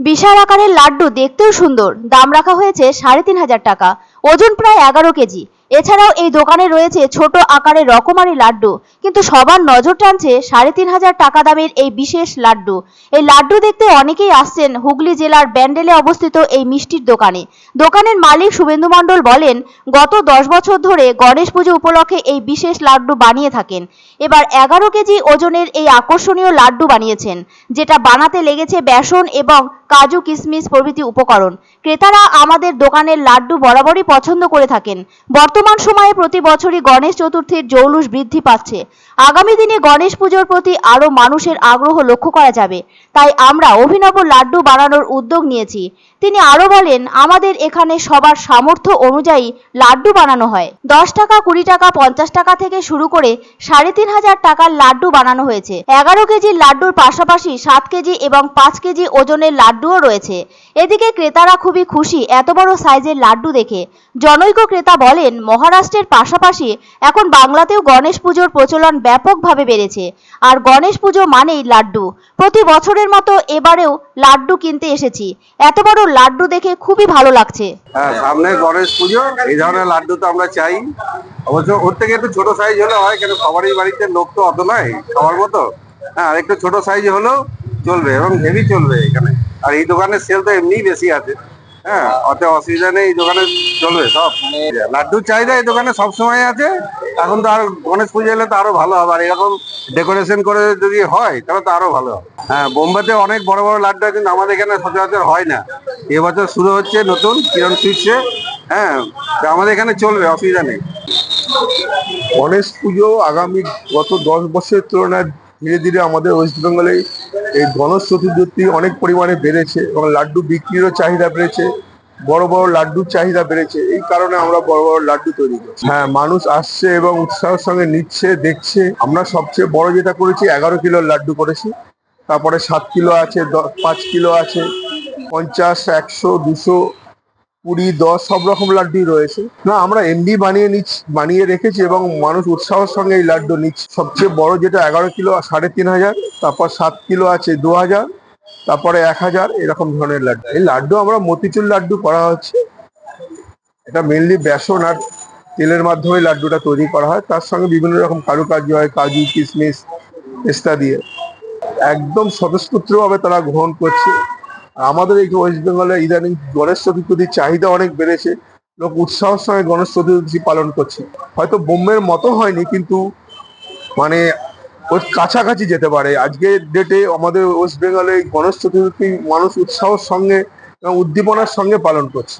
বিশাল আকারের লাড্ডু দেখতেও সুন্দর। দাম রাখা হয়েছে সাড়ে তিন হাজার টাকা। ওজন প্রায় এগারো কেজি। এছাড়াও এই দোকানে রয়েছে ছোট আকারের রকমারি লাড্ডু। কিন্তু সবার নজর টানছে সাড়ে তিন হাজার টাকা দামের এই বিশেষ লাড্ডু। এই লাড্ডু দেখতে অনেকেই আসছেন হুগলি জেলার ব্যান্ডেলে অবস্থিত এই মিষ্টির দোকানে। দোকানের মালিক শুভেন্দু মণ্ডল বলেন, গত দশ বছর ধরে গণেশ পুজো উপলক্ষে এই বিশেষ লাড্ডু বানিয়ে থাকেন। এবার এগারো কেজি ওজনের এই আকর্ষণীয় লাড্ডু বানিয়েছেন, যেটা বানাতে লেগেছে বেসন এবং কাজু কিশমিশ প্রভৃতি উপকরণ। ক্রেতারা আমাদের দোকানের লাড্ডু বরাবরই পছন্দ করে থাকেন। বর্তমান সময়ে প্রতি বছরই গণেশ চতুর্থীর জৌলুস বৃদ্ধি পাচ্ছে। আগামী দিনে গণেশ পুজোর প্রতি আরও মানুষের আগ্রহ লক্ষ্য করা যাবে। তাই আমরা অভিনব লাড্ডু বানানোর উদ্যোগ নিয়েছি। তিনি আরও বলেন, আমাদের এখানে সবার সামর্থ্য অনুযায়ী লাড্ডু বানানো হয়। দশ টাকা, কুড়ি টাকা, পঞ্চাশ টাকা থেকে শুরু করে সাড়ে তিন হাজার টাকার লাড্ডু বানানো হয়েছে। এগারো কেজির লাড্ডুর পাশাপাশি সাত কেজি এবং পাঁচ কেজি ওজনের লাড্ডুও রয়েছে। এদিকে ক্রেতারা খুবই খুশি এত বড় সাইজের লাড্ডু দেখে। জনৈক ক্রেতা বলেন, মহারাষ্ট্রের পাশাপাশি এখন বাংলাতেও গণেশ পুজোর প্রচলন ব্যাপকভাবে বেড়েছে। আর গণেশ পুজো মানেই লাড্ডু। প্রতি বছরের মতো এবারেও লাড্ডু কিনতে এসেছি। এত বড় লাড্ডু দেখে খুবই ভালো লাগছে। হ্যাঁ সামনে গণেশ পুজো, এই ধরনের লাড্ডু তো আমরা চাই। অবশ্য ওর থেকে একটু ছোট সাইজ হলে হয়, কেন সবারই বাড়িতে লোক তো অত নয়, সবার মতো। হ্যাঁ আর একটু ছোট সাইজ হলেও চলবে, এবং হেভি চলবে এখানে। আর এই দোকানের সেল তো এমনিই বেশি আছে। হ্যাঁ অত অসুবিধা নেই এই দোকানে চলবে সব। লাড্ডুর চাহিদা এই দোকানে সব সময় আছে এখন তো আর গণেশ পুজো এলে তো আরও ভালো হবে আর এরকম ডেকোরেশন করে যদি হয় তাহলে তো আরও ভালো হবে। হ্যাঁ বোম্বেতে অনেক বড় বড় লাড্ডু আছে কিন্তু আমাদের এখানে সচরাচর হয় না। এবছর শুরু হচ্ছে নতুন কিরণ সুইটসে হ্যাঁ তো আমাদের এখানে চলবে অসুবিধা নেই। গণেশ পুজো আগামী গত দশ বছরের তুলনায় ধীরে ধীরে আমাদের ওয়েস্ট বেঙ্গলে এই গণেশ চতুর্থী অনেক পরিমাণে বেড়েছে এবং লাড্ডু বিক্রিরও চাহিদা বেড়েছে, বড় বড় লাড্ডুর চাহিদা বেড়েছে, এই কারণে আমরা বড় বড় লাড্ডু তৈরি করছি। হ্যাঁ মানুষ আসছে এবং উৎসাহের সঙ্গে নিচ্ছে, দেখছে। আমরা সবচেয়ে বড় যেটা করেছি, এগারো কিলোর লাড্ডু করেছি। তারপরে সাত কিলো আছে পাঁচ কিলো আছে, পঞ্চাশ, একশো, দুশো কুড়ি, দশ, সব রকম লাড্ডুই রয়েছে। না, আমরা এমনি বানিয়ে নিচ্ছি বানিয়ে রেখেছি এবং মানুষ উৎসাহের সঙ্গে এই লাড্ডু নিচ্ছে। সবচেয়ে বড় যেটা এগারো কিলো, সাড়ে তিন হাজার, তারপর সাত কিলো আছে দু হাজার, তারপরে এক হাজার, এরকম ধরনের লাড্ডু। এই লাড্ডু আমরা মতিচুর লাড্ডু করা হচ্ছে। এটা মেনলি বেসন আর তেলের মাধ্যমে লাড্ডুটা তৈরি করা হয়। তার সঙ্গে বিভিন্ন রকম কারুকার্য হয়, কাজু, কিশমিশ, পেস্তা দিয়ে। একদম স্বতঃস্ফূর্তভাবে তারা গ্রহণ করছে। আমাদের এই ওয়েস্ট বেঙ্গলে ইদানিং গণেশ চতুর্থীর চাহিদা অনেক বেড়েছে। লোক উৎসাহের সঙ্গে গণেশ চতুর্থী পালন করছে। হয়তো বোম্বের মতো হয়নি, কিন্তু মানে ওর কাছাকাছি যেতে পারে। আজকের ডেটে আমাদের ওয়েস্ট বেঙ্গলে গণেশ চতুর্থী মানুষ উৎসাহের সঙ্গে উদ্দীপনার সঙ্গে পালন করছে।